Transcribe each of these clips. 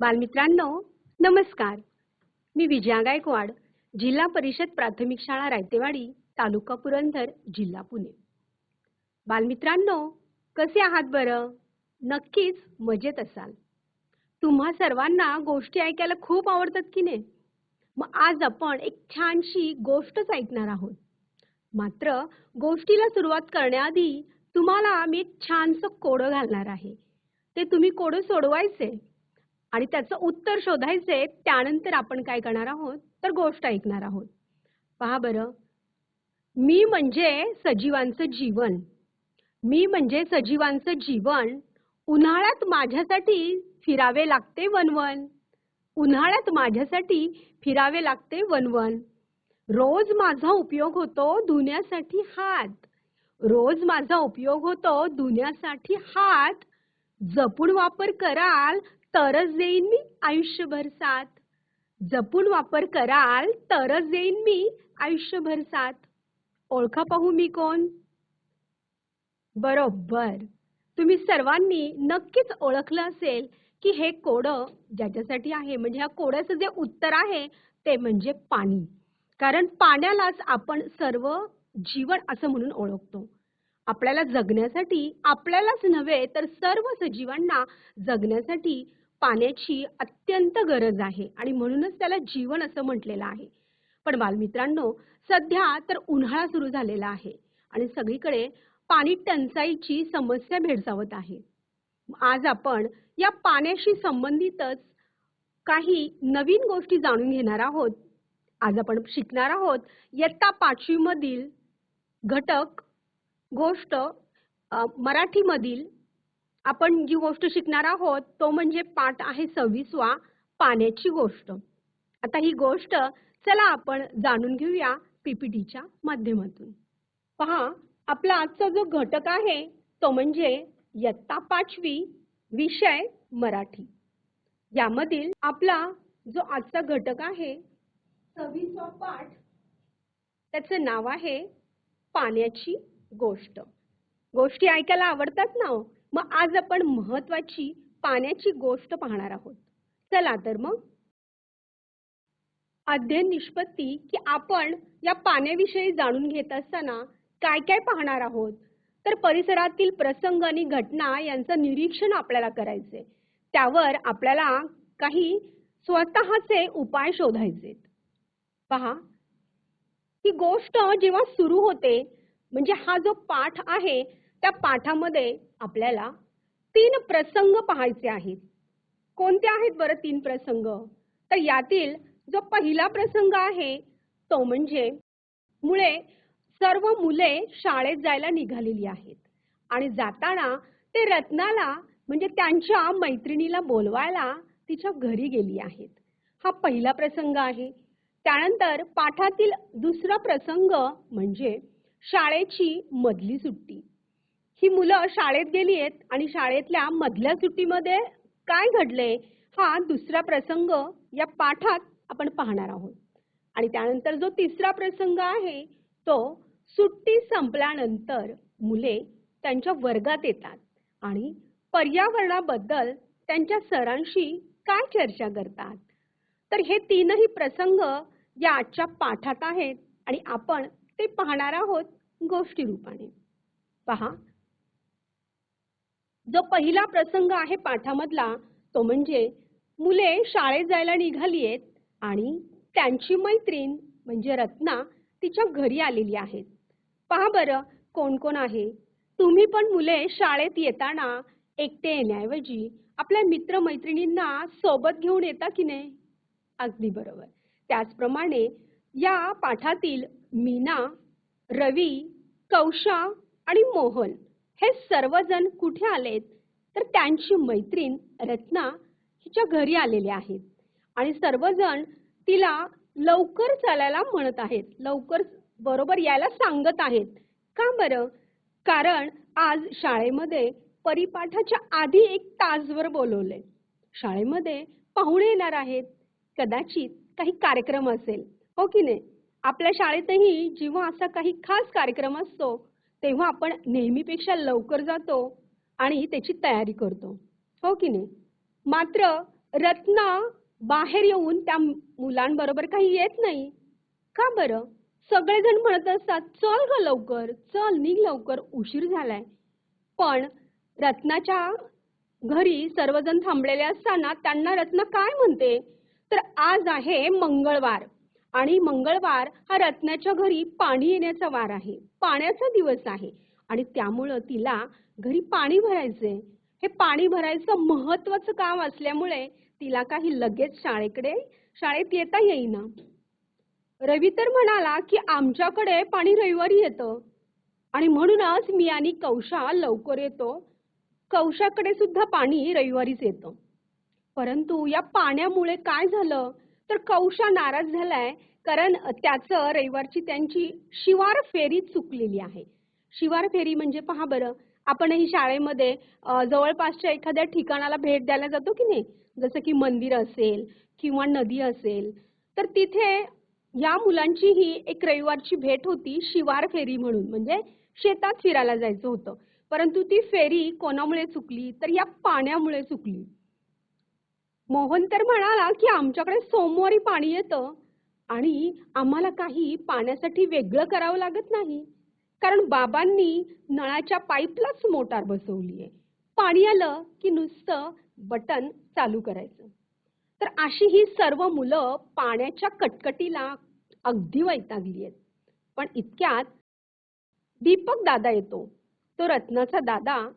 बालमित्रांनो नमस्कार. मी विजया गायकवाड जिल्हा परिषद प्राथमिक शाळा रायतेवाडी तालुका पुरंदर जिल्हा पुणे. बालमित्रांनो कसे आहात बरं? नक्कीच मजेत असाल. तुम्हा सर्वांना गोष्टी ऐकायला खूप आवडतात की नाही? मग आज आपण एक छानशी गोष्टच ऐकणार आहोत. मात्र गोष्टीला सुरुवात करण्याआधी तुम्हाला मी एक छानसं कोडं घालणार आहे. ते तुम्ही कोडं सोडवायचे. आणि त्याचं उत्तर शोधायचे त्यानंतर आपण काय करणार आहोत? तर गोष्ट ऐकणार आहोत. पहा बरं. मी म्हणजे सजीवांचं जीवन. मी म्हणजे सजीवांचं जीवन. उन्हाळ्यात माझ्यासाठी फिरावे लागते वनवन. उन्हाळ्यात माझ्यासाठी फिरावे लागते वनवन. रोज माझा उपयोग होतो धुण्यासाठी हात. रोज माझा उपयोग होतो धुण्यासाठी हात. जपून वापर कराल तरच देईन मी आयुष्यभर साथ. जपून वापर कराल तरच देईन मी आयुष्यभर साथ. ओळखा पाहू मी कोण? बरोबर. तुम्ही सर्वांनी नक्कीच ओळखलं असेल की हे कोडं ज्याच्यासाठी आहे म्हणजे ह्या कोड्याचं जे उत्तर आहे ते म्हणजे पाणी. कारण पाण्यालाच आपण सर्व जीवन असं म्हणून ओळखतो. आपल्याला जगण्यासाठी आपल्यालाच नव्हे तर सर्व सजीवांना जगण्यासाठी पाण्याची अत्यंत गरज आहे. आणि म्हणूनच त्याला जीवन असं म्हटलेलं आहे. पण बालमित्रांनो सध्या तर उन्हाळा सुरू झालेला आहे. आणि सगळीकडे पाणी टंचाईची समस्या भेडसावत आहे. आज आपण या पाण्याशी संबंधितच काही नवीन गोष्टी जाणून घेणार आहोत. आज आपण शिकणार आहोत इयत्ता पाचवी मधील घटक गोष्ट मराठीमधील आपण जी गोष्ट शिकणार आहोत तो म्हणजे पाठ आहे सव्वीसवा पाण्याची गोष्ट. आता ही गोष्ट चला आपण जाणून घेऊया पीपीटीच्या माध्यमातून. पहा आपला आजचा जो घटक आहे तो म्हणजे इयत्ता पाचवी विषय मराठी. यामधील आपला जो आजचा घटक आहे सव्वीसवा पाठ त्याचं नाव आहे पाण्याची गोष्ट. गोष्टी ऐकायला आवडतात ना हो? मग आज आपण महत्वाची पाण्याची गोष्ट पाहणार आहोत. चला तर मग. अध्ययन निष्पत्ती की आपण या पाण्याविषयी जाणून घेत असताना काय काय पाहणार आहोत? तर परिसरातील प्रसंग आणि घटना यांचं निरीक्षण आपल्याला करायचे त्यावर आपल्याला काही स्वतःचे उपाय शोधायचे पहा. ही गोष्ट जेव्हा सुरू होते म्हणजे हा जो पाठ आहे त्या पाठामध्ये आपल्याला तीन प्रसंग पाहायचे आहेत. कोणते आहेत बरं तीन प्रसंग? तर यातील जो पहिला प्रसंग आहे तो म्हणजे मुळे सर्व मुले शाळेत जायला निघालेली आहेत. आणि जाताना ते रत्नाला म्हणजे त्यांच्या मैत्रिणीला बोलवायला तिच्या घरी गेली आहेत. हा पहिला प्रसंग आहे. त्यानंतर पाठातील दुसरा प्रसंग म्हणजे शाळेची मधली सुट्टी. ही मुलं शाळेत गेली आहेत आणि शाळेतल्या मधल्या सुट्टीमध्ये काय घडले हा दुसरा प्रसंग या पाठात आपण पाहणार आहोत. आणि त्यानंतर जो तिसरा प्रसंग आहे तो सुट्टी संपल्यानंतर मुले त्यांच्या वर्गात येतात आणि पर्यावरणाबद्दल त्यांच्या सरांशी काय चर्चा करतात. तर हे तीनही प्रसंग या आजच्या पाठात आहेत आणि आपण ते पाहणार आहोत गोष्टी रूपाने पहा जो पहिला प्रसंग आहे पाठामधला तो म्हणजे मुले शाळेत जायला निघाली आहेत आणि त्यांची मैत्रीण म्हणजे रत्ना तिच्या घरी आलेली आहेत. पहा बरं कोण कोण आहे? तुम्ही पण मुले शाळेत येताना एकटे येण्याऐवजी आपल्या मित्रमैत्रिणींना सोबत घेऊन येता की नाही? अगदी बरोबर. त्याचप्रमाणे या पाठातील मीना रवी कौशा आणि मोहन हे सर्वजण कुठे आलेत? तर त्यांची मैत्रीण रत्ना हिच्या घरी आलेले आहेत आणि सर्वजण तिला लवकर चालायला म्हणत आहेत. लवकर बरोबर यायला सांगत आहेत. का बरं? कारण आज शाळेमध्ये परिपाठाच्या आधी एक तासभर बोलवलंय. शाळेमध्ये पाहुणे येणार आहेत. कदाचित काही कार्यक्रम असेल. हो की नाही? आपल्या शाळेतही जेव्हा असा काही खास कार्यक्रम असतो तेव्हा आपण नेहमीपेक्षा लवकर जातो आणि त्याची तयारी करतो. हो की नाही? मात्र रत्ना बाहेर येऊन त्या मुलांबरोबर काही येत नाही. का बरं? सगळेजण म्हणत असतात चल ग लवकर चल निघ लवकर उशीर झालाय. पण रत्नाच्या घरी सर्वजण थांबलेले असताना त्यांना रत्ना काय म्हणते? तर आज आहे मंगळवार. आणि मंगळवार हा रत्नाच्या घरी पाणी येण्याचा वार आहे. पाण्याचा दिवस आहे. आणि त्यामुळं तिला घरी पाणी भरायचंय. हे पाणी भरायचं महत्वाचं काम असल्यामुळे तिला काही लगेच शाळेकडे शाळेत येता येईना. रवी तर म्हणाला की आमच्याकडे पाणी रविवारी येतं. आणि म्हणूनच मी आणि कौशा लवकर येतो. कौशाकडे सुद्धा पाणी रविवारीच येतं. परंतु या पाण्यामुळे काय झालं? तर कौशा नाराज झालाय कारण त्याचं रविवारची त्यांची शिवार फेरी चुकलेली आहे. शिवार फेरी म्हणजे पहा बरं आपणही शाळेमध्ये जवळपासच्या एखाद्या ठिकाणाला भेट द्यायला जातो की नाही? जसं की मंदिर असेल किंवा नदी असेल. तर तिथे या मुलांची ही एक रविवारची भेट होती शिवार फेरी म्हणून. म्हणजे शेतात फिरायला जायचं होतं. परंतु ती फेरी कोणामुळे चुकली? तर या पाण्यामुळे चुकली. मोहन तर म्हणाला की आमच्याकडे सोमवारी पाणी येतं आणि आम्हाला काही पाण्यासाठी वेगळं करावं लागत नाही. कारण बाबांनी नळाच्या पाईपलाच मोटार बसवली आहे. पाणी आलं की नुसतं बटन चालू करायचं. तर अशी ही सर्व मुलं पाण्याच्या कटकटीला अगदी वैतागली आहेत. पण इतक्यात दीपक दादा येतो. तो रत्नाचा दादा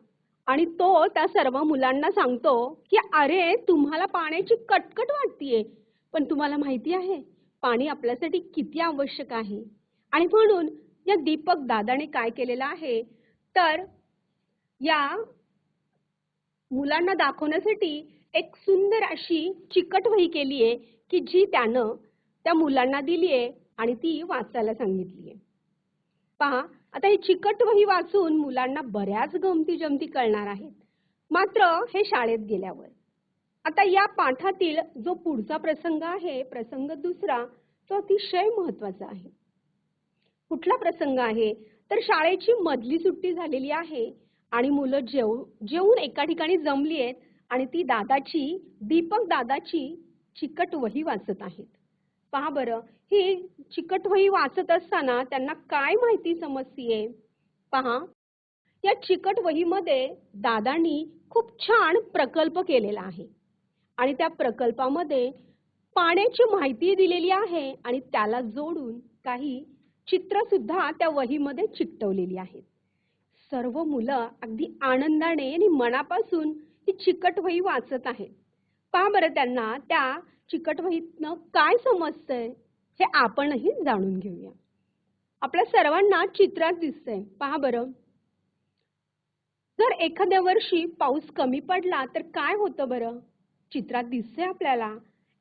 आणि तो त्या सर्व मुलांना सांगतो की अरे तुम्हाला पाण्याची कटकट वाटतीये पण तुम्हाला माहिती आहे पाणी आपल्यासाठी किती आवश्यक आहे. आणि म्हणून या दीपक दादाने काय केलेलं आहे तर या मुलांना दाखवण्यासाठी एक सुंदर अशी चिकट वही केली आहे की जी त्यानं त्या मुलांना दिली आहे आणि ती वाचायला सांगितली आहे पहा आता ही चिकट वही वाचून मुलांना बऱ्याच गमती जमती कळणार आहेत. मात्र हे शाळेत गेल्यावर. आता या पाठातील जो पुढचा प्रसंग आहे प्रसंग दुसरा तो अतिशय महत्त्वाचा आहे. कुठला प्रसंग आहे? तर शाळेची मधली सुट्टी झालेली आहे आणि मुलं जेव जेवून एका ठिकाणी जमली आहेत आणि ती दादाची दीपक दादाची चिकट वही वाचत आहेत. पहा बरं ही चिकट वही वाचत असताना त्यांना काय माहिती समजतीये पहा या चिकट वहीमध्ये दादांनी खूप छान प्रकल्प केलेला आहे. आणि त्या प्रकल्पामध्ये पाण्याची माहिती दिलेली आहे आणि त्याला जोडून काही चित्र सुद्धा त्या वहीमध्ये चिकटवलेली आहेत. सर्व मुलं अगदी आनंदाने आणि मनापासून ही चिकट वही वाचत आहेत. पहा बरं त्यांना त्या चिकट वहीतनं काय समजतंय? हे आपणही जाणून घेऊया. आपल्या सर्वांना चित्रात दिसतंय. पहा बरं. जर एखाद्या वर्षी पाऊस कमी पडला तर काय होतं बरं? चित्रात दिसतंय आपल्याला.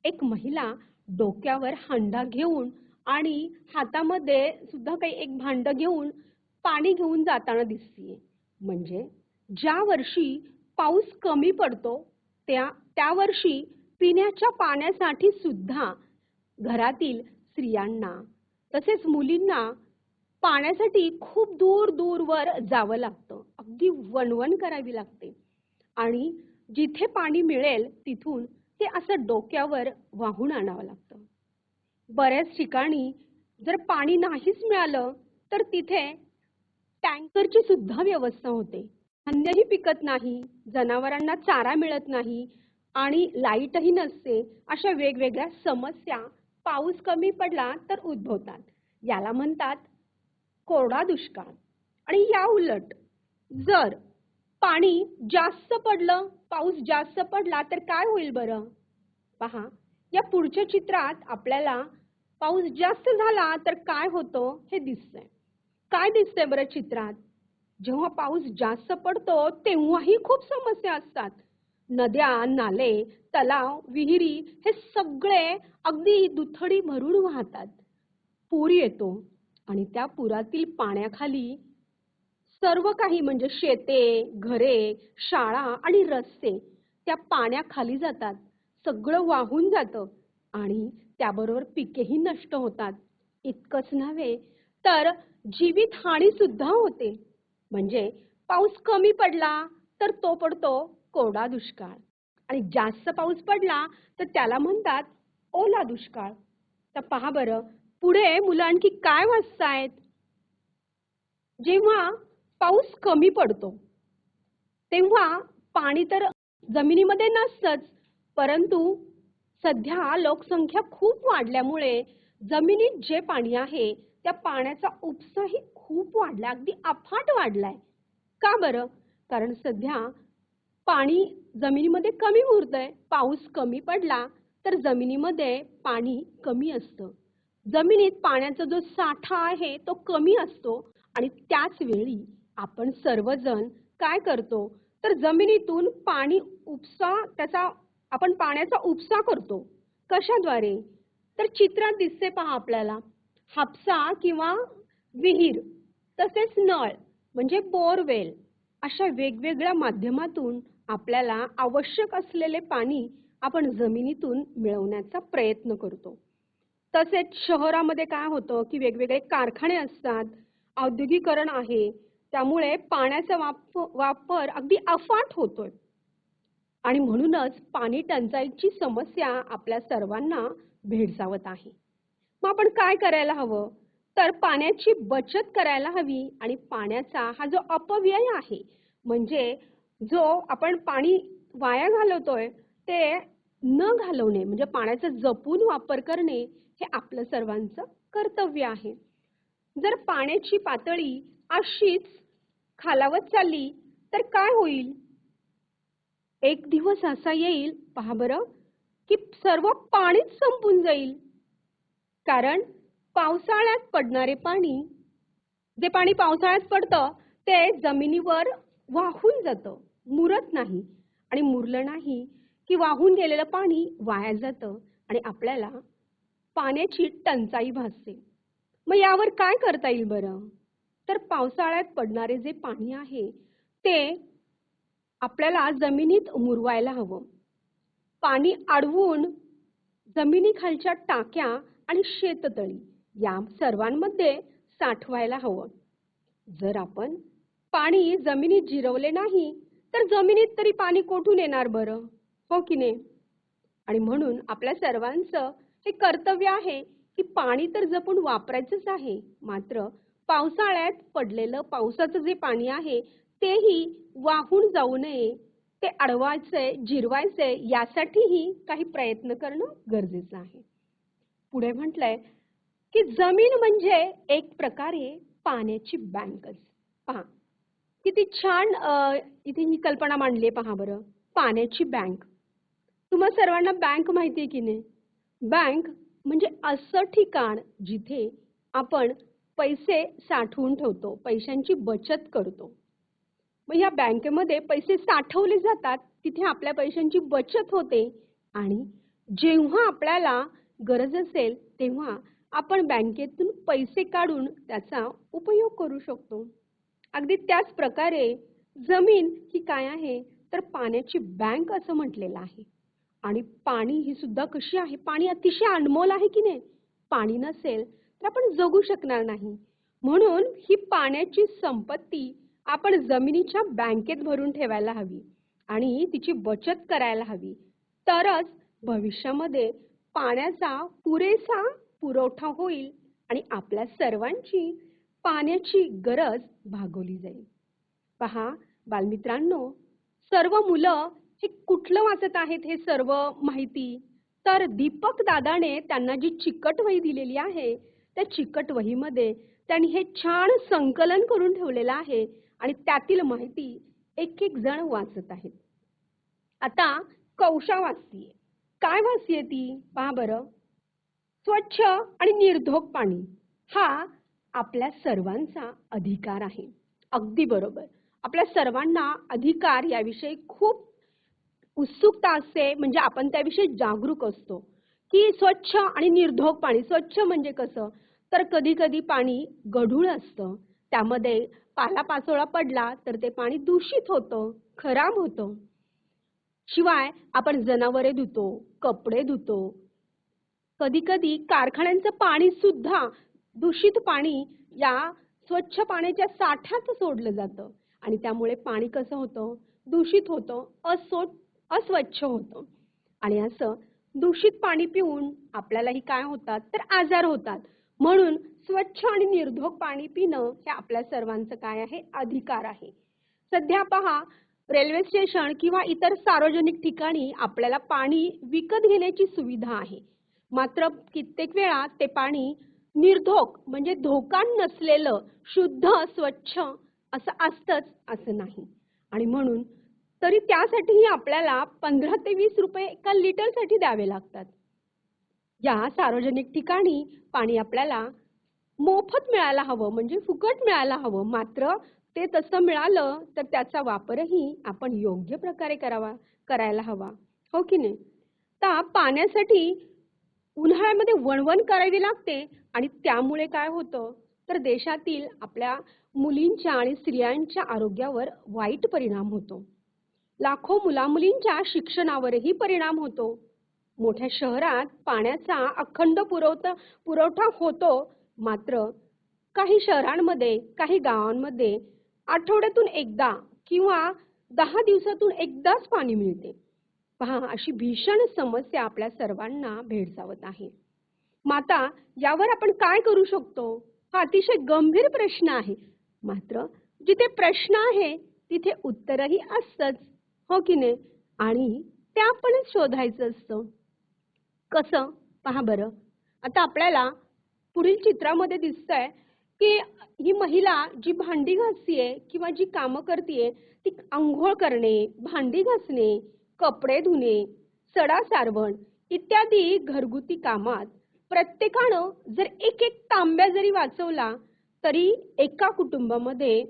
एक महिला डोक्यावर हांडा घेऊन आणि हातामध्ये सुद्धा काही एक भांड घेऊन पाणी घेऊन जाताना दिसतीये. म्हणजे ज्या वर्षी पाऊस कमी पडतो त्या त्या वर्षी पिण्याच्या पाण्यासाठी सुद्धा घरातील स्त्रियांना तसेच मुलींना पाण्यासाठी खूप दूर दूरवर जावं लागतं. अगदी वणवण करावी लागते. आणि जिथे पाणी मिळेल तिथून ते असं डोक्यावर वाहून आणावं लागतं. बऱ्याच ठिकाणी जर पाणी नाहीच मिळालं तर तिथे टँकरची सुद्धा व्यवस्था होते. धान्यही पिकत नाही जनावरांना चारा मिळत नाही आणि लाईटही नसते अशा वेगवेगळ्या समस्या पाऊस कमी पडला तर उद्भवतात. याला म्हणतात कोरडा दुष्काळ. आणि या उलट जर पाणी जास्त पडलं पाऊस जास्त पडला तर काय होईल बरं? पहा या पुढच्या चित्रात आपल्याला पाऊस जास्त झाला तर काय होतं हे दिसतंय. काय दिसतंय बरं चित्रात? जेव्हा पाऊस जास्त पडतो तेव्हाही खूप समस्या असतात. नद्या नाले तलाव विहिरी हे सगळे अगदी दुथडी भरून वाहतात. पूर येतो आणि त्या पुरातील पाण्याखाली सर्व काही म्हणजे शेते घरे शाळा आणि रस्ते त्या पाण्याखाली जातात. सगळं वाहून जातं आणि त्याबरोबर पिकेही नष्ट होतात. इतकंच नव्हे तर जीवित हानी सुद्धा होते. म्हणजे पाऊस कमी पडला तर तो पडतो कोरडा दुष्काळ. आणि जास्त पाऊस पडला तर त्याला म्हणतात ओला दुष्काळ. तर पहा बरं पुढे मुलं आणखी काय वाचतायत? जेव्हा पाऊस कमी पडतो तेव्हा पाणी तर जमिनीमध्ये नसतंच परंतु सध्या लोकसंख्या खूप वाढल्यामुळे जमिनीत जे पाणी आहे त्या पाण्याचा उपसाही खूप वाढला अगदी अफाट वाढलाय. का बरं? कारण सध्या पाणी जमिनीमध्ये कमी मुरतंय पाऊस कमी पडला तर जमिनीमध्ये पाणी कमी असतं. जमिनीत पाण्याचा जो साठा आहे तो कमी असतो आणि त्याच वेळी आपण सर्वजण काय करतो? तर जमिनीतून पाणी उपसा त्याचा आपण पाण्याचा उपसा करतो. कशाद्वारे? तर चित्रात दिसते पहा आपल्याला. हापसा किंवा विहीर तसेच नळ म्हणजे बोरवेल अशा वेगवेगळ्या माध्यमातून आपल्याला आवश्यक असलेले पाणी आपण जमिनीतून मिळवण्याचा प्रयत्न करतो. तसेच शहरामध्ये काय होतं की वेगवेगळे कारखाने असतात औद्योगिकरण आहे त्यामुळे पाण्याचा वाप वापर अगदी अफाट होतोय. आणि म्हणूनच पाणी टंचाईची समस्या आपल्या सर्वांना भेडसावत आहे. मग आपण काय करायला हवं? तर पाण्याची बचत करायला हवी आणि पाण्याचा हा जो अपव्यय आहे म्हणजे जो आपण पाणी वाया घालवतोय ते न घालवणे म्हणजे पाण्याचा जपून वापर करणे हे आपलं सर्वांचं कर्तव्य आहे. जर पाण्याची पातळी अशीच खालावत चालली तर काय होईल? एक दिवस असा येईल पहा बरं की सर्व पाणीच संपून जाईल. कारण पावसाळ्यात पडणारे पाणी जे पाणी पावसाळ्यात पडतं ते जमिनीवर वाहून जातं. मुरत नाही आणि मुरलं नाही की वाहून गेलेलं पाणी वाया जातं आणि आपल्याला पाण्याची टंचाई भासते. मग यावर काय करता येईल बरं? तर पावसाळ्यात पडणारे जे पाणी आहे ते आपल्याला जमिनीत मुरवायला हवं. पाणी अडवून जमिनीखालच्या टाक्या आणि शेततळी या सर्वांमध्ये साठवायला हवं. जर आपण पाणी जमिनीत जिरवले नाही तर जमिनीत तरी पाणी कोठून येणार बरं? हो की नाही? आणि म्हणून आपल्या सर्वांचं हे कर्तव्य आहे की पाणी तर जपून वापरायचंच आहे. मात्र पावसाळ्यात पडलेलं पावसाचं जे पाणी आहे तेही वाहून जाऊ नये ते अडवायचंय जिरवायचंय यासाठीही काही प्रयत्न करणं गरजेचं आहे. पुढे म्हटलंय की जमीन म्हणजे एक प्रकारे पाण्याची बँकच पहा किती छान इथे ही कल्पना मांडली आहे पहा बरं. पाण्याची बँक तुम्हा सर्वांना बँक माहिती आहे की नाही? बँक म्हणजे असं ठिकाण जिथे आपण पैसे साठवून ठेवतो पैशांची बचत करतो. मग ह्या बँकेमध्ये पैसे साठवले जातात तिथे आपल्या पैशांची बचत होते आणि जेव्हा आपल्याला गरज असेल तेव्हा आपण बँकेतून पैसे काढून त्याचा उपयोग करू शकतो. अगदी त्याच प्रकारे जमीन ही काय आहे? तर पाण्याची बँक असं म्हटलेलं आहे. आणि पाणी ही सुद्धा कशी आहे? पाणी अतिशय अनमोल आहे की नाही? पाणी नसेल तर आपण जगू शकणार नाही. म्हणून ही पाण्याची संपत्ती आपण जमिनीच्या बँकेत भरून ठेवायला हवी आणि तिची बचत करायला हवी. तरच भविष्यामध्ये पाण्याचा पुरेसा पुरवठा होईल आणि आपल्या सर्वांची पाण्याची गरज भागवली जाईल. पहा बालमित्रांनो सर्व मुलं हे कुठलं वाचत आहेत हे सर्व माहिती? तर दीपक दादाने त्यांना जी चिकट वही दिलेली आहे त्या चिकट वहीमध्ये त्यांनी हे छान संकलन करून ठेवलेलं आहे आणि त्यातील माहिती एक एक जण वाचत आहेत. आता कौशा वाचतीये. काय वाचतीये ती? पहा बरं. स्वच्छ आणि निर्धोक पाणी. हा आपल्या सर्वांचा अधिकार आहे. अगदी बरोबर. आपल्या सर्वांना अधिकार याविषयी खूप उत्सुकता असते. म्हणजे आपण त्याविषयी जागरूक असतो. की स्वच्छ आणि निर्धोक पाणी स्वच्छ म्हणजे कसं? तर कधी कधी पाणी गढूळ असतं. त्यामध्ये पालापाचोळा पडला तर ते पाणी दूषित होतं खराब होतं. शिवाय आपण जनावरे धुतो कपडे धुतो. कधी कधी कारखान्यांचं पाणी सुद्धा दूषित पाणी या स्वच्छ पाण्याच्या साठ्यात सोडलं जातं. आणि त्यामुळे पाणी कसं होतं? दूषित होतं असो अस्वच्छ होतं. आणि असं दूषित पाणी पिऊन आपल्यालाही काय होतात? तर आजार होतात. म्हणून स्वच्छ आणि निर्धोक पाणी पिणं हे आपल्या सर्वांचं काय आहे? अधिकार आहे. सध्या पहा रेल्वे स्टेशन किंवा इतर सार्वजनिक ठिकाणी आपल्याला पाणी विकत घेण्याची सुविधा आहे. मात्र कित्येक वेळा ते पाणी निर्धोक म्हणजे धोका नसलेलं शुद्ध स्वच्छ असं असतंच असं नाही. आणि म्हणून तरी त्यासाठीही आपल्याला पंधरा ते वीस रुपये एका लिटरसाठी द्यावे लागतात. या सार्वजनिक ठिकाणी पाणी आपल्याला मोफत मिळायला हवं म्हणजे फुकट मिळायला हवं. मात्र ते तसं मिळालं तर त्याचा वापरही आपण योग्य प्रकारे करावा करायला हवा. हो की नाही? तर पाण्यासाठी उन्हाळ्यामध्ये वणवण करावी लागते आणि त्यामुळे काय होतं? तर देशातील आपल्या मुलींच्या आणि स्त्रियांच्या आरोग्यावर वाईट परिणाम होतो. लाखो मुलामुलींच्या शिक्षणावरही परिणाम होतो. मोठ्या शहरात पाण्याचा अखंड पुरवठा पुरवठा होतो. मात्र काही शहरांमध्ये काही गावांमध्ये आठवड्यातून एकदा किंवा दहा दिवसातून एकदाच पाणी मिळते. पहा अशी भीषण समस्या आपल्या सर्वांना भेडसावत आहे. माता यावर आपण काय करू शकतो? हा अतिशय गंभीर प्रश्न आहे. मात्र जिथे प्रश्न आहे तिथे उत्तरही असतंच हो की नाही? आणि ते आपणच शोधायचं असतं. कसं? पहा बरं. आता आपल्याला पुढील चित्रामध्ये दिसतंय की ही महिला जी भांडी घासतीये किंवा जी कामं करतीये ती आंघोळ करणे भांडी घासणे कपडे धुणे सडा सारवण इत्यादी घरगुती कामात प्रत्येकानं जर एक एक तांब्या जरी वाचवला तरी एका कुटुंबामध्ये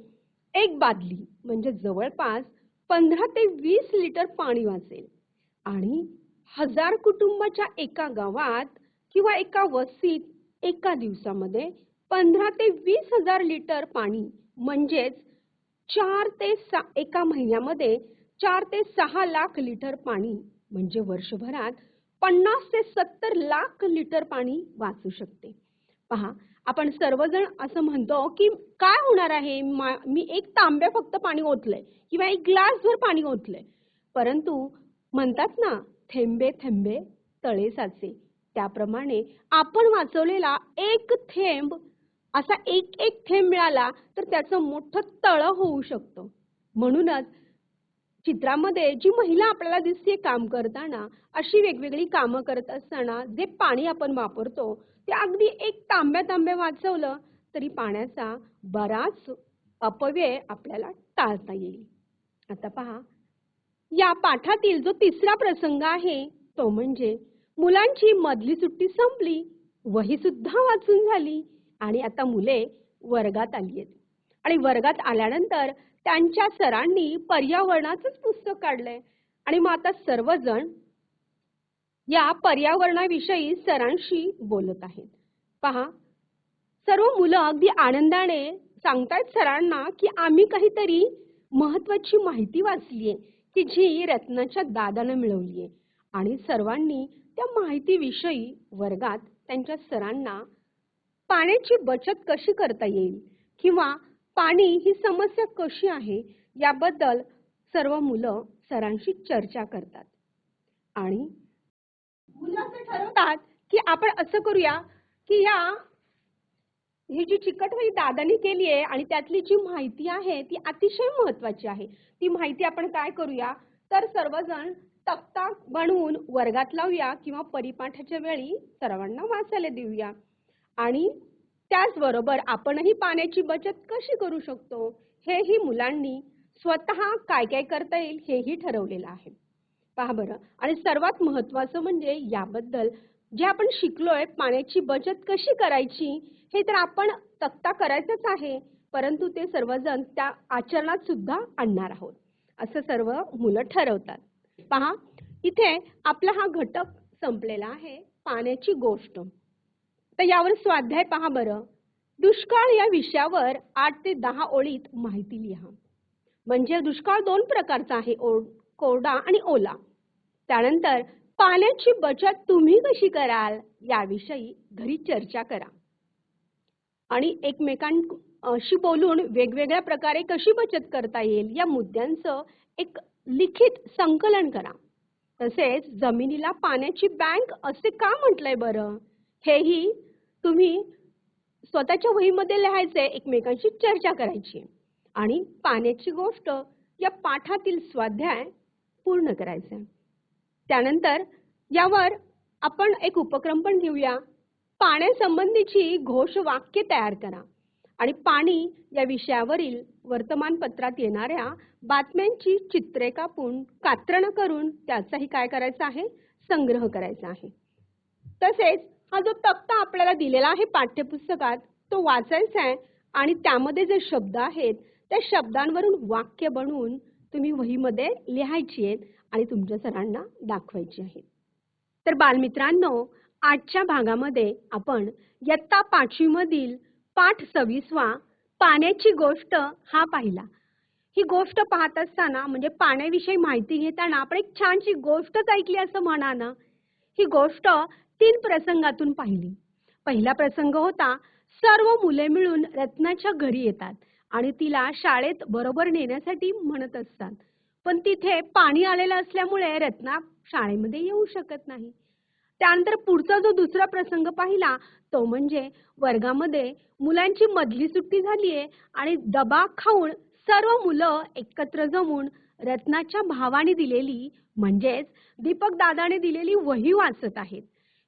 एक बादली म्हणजे जवळपास पंधरा ते वीस लिटर पाणी वाचेल. आणि हजार कुटुंबाच्या एका गावात किंवा एका वस्तीत एका दिवसामध्ये पंधरा ते वीस हजार लिटर पाणी म्हणजेच चार ते सा एका महिन्यामध्ये चार ते सहा लाख लिटर पाणी म्हणजे वर्षभरात पन्नास ते सत्तर लाख लिटर पाणी वाचू शकते. पहा आपण सर्वजण असं म्हणतो की काय होणार आहे? मी एक तांब्या फक्त पाणी ओतलंय किंवा एक ग्लासभर पाणी ओतलंय. परंतु म्हणतात ना थेंबे थेंबे तळे साचे. त्याप्रमाणे आपण वाचवलेला एक थेंब असा एक एक थेंब मिळाला तर त्याचं मोठं तळं होऊ शकतं. म्हणूनच चित्रामध्ये जी महिला आपल्याला दिसते काम करताना अशी वेगवेगळी कामं करत असताना जे पाणी आपण वापरतो ते अगदी एक तांब्या तांब्या वाचवलं तरी पाण्याचा बराच अपव्यय आपल्याला टाळता येईल. आता पहा या पाठातील जो तिसरा प्रसंग आहे तो म्हणजे मुलांची मधली सुट्टी संपली वही सुद्धा वाचून झाली आणि आता मुले वर्गात आली आहेत. आणि वर्गात आल्यानंतर त्यांच्या सरांनी पर्यावरणाचंच पुस्तक काढलंय. आणि मग आता सर्वजण या पर्यावरणाविषयी सरांशी बोलत आहेत. पहा सर्व मुलं अगदी आनंदाने सांगतायत सरांना की आम्ही काहीतरी महत्वाची माहिती वाचलीये की जी रत्नाच्या दादानं मिळवलीये. आणि सर्वांनी त्या माहितीविषयी वर्गात त्यांच्या सरांना पाण्याची बचत कशी करता येईल? किंवा पाणी ही समस्या कशी आहे याबद्दल सर्व मुलं सरांशी चर्चा करतात. आणि मुलं असं ठरवतात की आपण असं करूया की या ही जी चिकटवाई दादानी केली आहे आणि त्यातली जी माहिती आहे ती अतिशय महत्वाची आहे. ती माहिती आपण काय करूया? तर सर्वजण तक्ता बनवून वर्गात लावूया किंवा परिपाठाच्या वेळी सर्वांना वाचायला देऊया. आणि त्याचबरोबर आपणही पाण्याची बचत कशी करू शकतो? हेही मुलांनी स्वतः काय काय करता येईल हेही ठरवलेलं आहे. पहा बरं. आणि सर्वात महत्वाचं म्हणजे याबद्दल जे आपण शिकलोय पाण्याची बचत कशी करायची हे तर आपण तक्ता करायचंच आहे. परंतु ते सर्वजण त्या आचरणात सुद्धा आणणार आहोत. असं सर्व मुलं ठरवतात. पहा इथे आपला हा घटक संपलेला आहे पाण्याची गोष्ट. तर यावर स्वाध्याय पहा बरं. दुष्काळ या विषयावर आठ ते दहा ओळीत माहिती लिहा. म्हणजे दुष्काळ दोन प्रकारचा आहे कोरडा आणि ओला. त्यानंतर पाण्याची बचत तुम्ही कशी कराल याविषयी घरी चर्चा करा. आणि एकमेकांशी बोलून वेगवेगळ्या प्रकारे कशी बचत करता येईल या मुद्द्यांचं एक लिखित संकलन करा. तसेच जमिनीला पाण्याची बँक असे का म्हटलंय बरं? हेही तुम्ही स्वतःच्या वहीमध्ये लिहायचे एकमेकांशी चर्चा करायची. आणि पाण्याची गोष्ट या पाठातील स्वाध्याय पूर्ण करायचे. त्यानंतर यावर आपण एक उपक्रम पण घेऊया. पाण्यासंबंधीची घोष वाक्य तयार करा. आणि पाणी या विषयावरील वर्तमानपत्रात येणाऱ्या बातम्यांची चित्रे कापून कात्रणं करून त्याचाही काय करायचा आहे? संग्रह करायचा आहे. तसेच हा जो तक्ता आपल्याला दिलेला आहे पाठ्यपुस्तकात तो वाचायचा आहे आणि त्यामध्ये जे शब्द आहेत त्या शब्दांवरून वाक्य बनवून तुम्ही वहीमध्ये लिहायची आहेत आणि तुमच्या सरांना दाखवायची आहेत. तर बालमित्रांनो आजच्या भागामध्ये आपण इयत्ता पाचवीमधील पाठ सव्वीसवा पाण्याची गोष्ट हा पाहिला. ही गोष्ट पाहत असताना म्हणजे पाण्याविषयी माहिती घेताना आपण एक छानशी गोष्टच ऐकली असं म्हणा ना. ही गोष्ट तीन प्रसंगातून पाहिली. पहिला प्रसंग होता सर्व मुले मिळून रत्नाच्या घरी येतात आणि तिला शाळेत बरोबर नेण्यासाठी म्हणत असतात. पण तिथे पाणी आलेलं असल्यामुळे रत्ना शाळेमध्ये येऊ शकत नाही. त्यानंतर पुढचा जो दुसरा प्रसंग पाहिला तो म्हणजे वर्गामध्ये मुलांची मधली सुट्टी झालीये आणि दबा खाऊन सर्व मुलं एकत्र जमून रत्नाच्या भावाने दिलेली म्हणजेच दीपक दादाने दिलेली वही वाचत आहेत.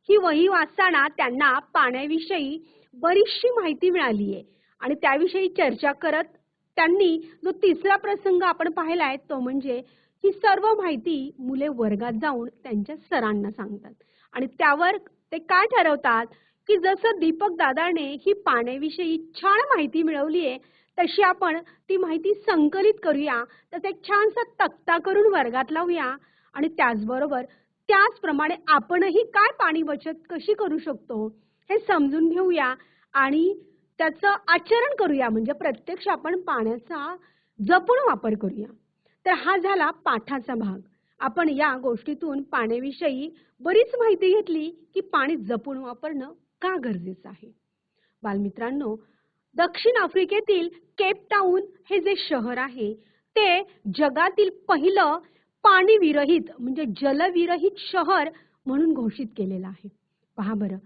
ही वही वाचताना त्यांना पाण्याविषयी बरीचशी माहिती मिळाली आहे आणि त्याविषयी चर्चा करत त्यांनी जो तिसरा प्रसंग आपण पाहिलाय तो म्हणजे ही सर्व माहिती मुले वर्गात जाऊन त्यांच्या सरांना सांगतात. आणि त्यावर ते काय ठरवतात की जसं दीपक दादाने ही पाण्याविषयी छान माहिती मिळवली आहे तशी आपण ती माहिती संकलित करूया तर एक छानसा तक्ता करून वर्गात लावूया. आणि त्याचबरोबर त्याचप्रमाणे आपणही काय पाणी बचत कशी करू शकतो हे समजून घेऊया आणि त्याचं आचरण करूया. म्हणजे प्रत्यक्ष आपण पाण्याचा जपून वापर करूया. तर हा झाला पाठाचा भाग. आपण या गोष्टीतून पाण्याविषयी बरीच माहिती घेतली की पाणी जपून वापरणं का गरजेचं आहे. बालमित्रांनो दक्षिण आफ्रिकेतील केपटाऊन हे जे शहर आहे ते जगातील पहिलं पाणी विरहित म्हणजे जलविरहित शहर म्हणून घोषित केलेलं आहे. पहा बरं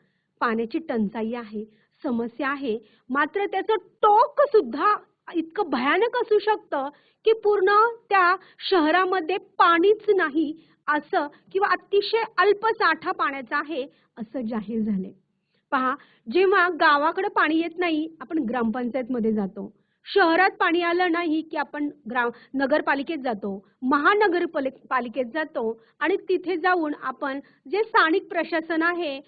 पाण्याची टंचाई आहे समस्या आहे मात्र त्याचं टोक सुद्धा इतकं भयानक असू शकतं की पूर्ण त्या शहरामध्ये पाणीच नाही असं किंवा अतिशय अल्प साठा पाण्याचा आहे असं जाहीर झाले पहा जेव्हा गावाकडे पाणी येत नाही आपण ग्रामपंचायत मध्ये जातो. शहरात पाणी आलं नाही की आपण ग्राम नगरपालिकेत जातो महानगर पालिकेत जातो आणि तिथे जाऊन आपण जे स्थानिक प्रशासन आहे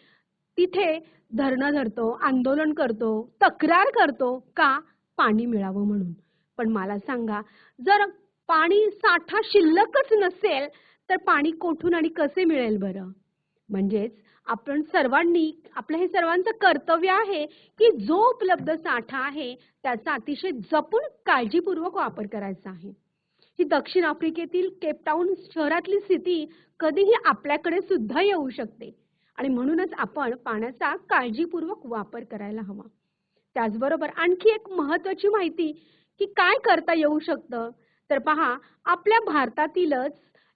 तिथे धरणं धरतो आंदोलन करतो तक्रार करतो का पाणी मिळावं म्हणून. पण मला सांगा जर पाणी साठा शिल्लकच नसेल तर पाणी कोठून आणि कसे मिळेल बरं? म्हणजेच आपण सर्वांनी आपलं हे सर्वांचं कर्तव्य आहे की जो उपलब्ध साठा आहे त्याचा अतिशय जपून काळजीपूर्वक वापर करायचा आहे. ही दक्षिण आफ्रिकेतील केपटाऊन शहरातली स्थिती कधीही आपल्याकडे सुद्धा येऊ शकते आणि म्हणूनच आपण पाण्याचा काळजीपूर्वक वापर करायला हवा. त्याचबरोबर आणखी एक महत्वाची माहिती की काय करता येऊ शकतं? तर पहा आपल्या भारतातीलच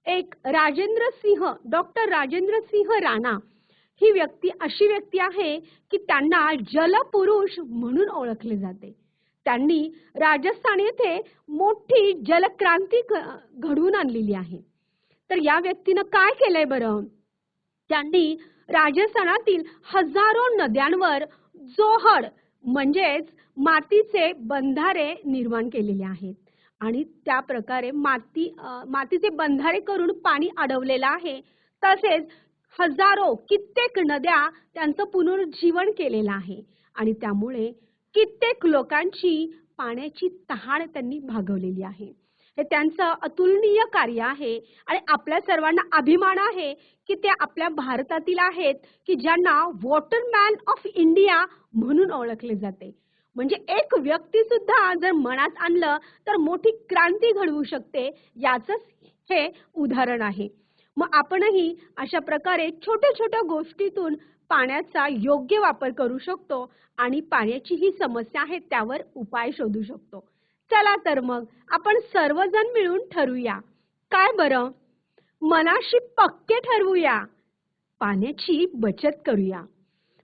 एक राजेंद्र सिंह डॉक्टर राजेंद्र सिंह राणा ही व्यक्ती अशी व्यक्ती आहे की त्यांना जलपुरुष म्हणून ओळखले जाते. त्यांनी राजस्थान येथे मोठी जलक्रांती घडवून आणलेली आहे. तर या व्यक्तीनं काय केलंय बरं? त्यांनी राजस्थानातील हजारो नद्यांवर जोहड म्हणजेच मातीचे बंधारे निर्माण केलेले आहेत. आणि त्या प्रकारे माती मातीचे बंधारे करून पाणी अडवलेलं आहे. तसेच हजारो कित्येक नद्या त्यांचं पुनरुज्जीवन केलेलं आहे. आणि त्यामुळे कित्येक लोकांची पाण्याची तहान त्यांनी भागवलेली आहे. हे त्यांचं अतुलनीय कार्य आहे. आणि आपल्या सर्वांना अभिमान आहे की ते आपल्या भारतातील आहेत की ज्यांना वॉटरमॅन ऑफ इंडिया म्हणून ओळखले जाते. म्हणजे एक व्यक्ती सुद्धा जर मनात आणलं तर मोठी क्रांती घडवू शकते याच हे उदाहरण आहे. मग आपणही अशा प्रकारे छोट्या छोट्या गोष्टीतून पाण्याचा योग्य वापर करू शकतो आणि पाण्याची ही समस्या आहे त्यावर उपाय शोधू शकतो. चला तर मग आपण सर्वजण मिळून ठरवूया. काय बरं? मनाशी पक्के ठरवूया. पाण्याची बचत करूया.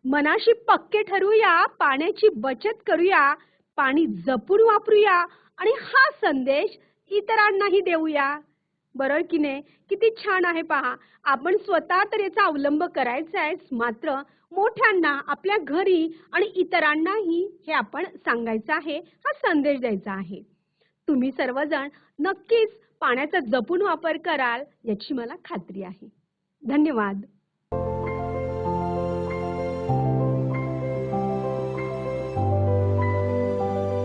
मनाशी पक्के ठरवूया पाण्याची बचत करूया पाणी जपून वापरूया आणि हा संदेश इतरांनाही देऊया. बरं की नाही? किती छान आहे पहा. आपण स्वतः तर याचा अवलंब करायचा आहे मात्र मोठ्यांना आपल्या घरी आणि इतरांनाही हे आपण सांगायचं आहे हा संदेश द्यायचा आहे. तुम्ही सर्वजण नक्कीच पाण्याचा जपून वापर कराल याची मला खात्री आहे. धन्यवाद.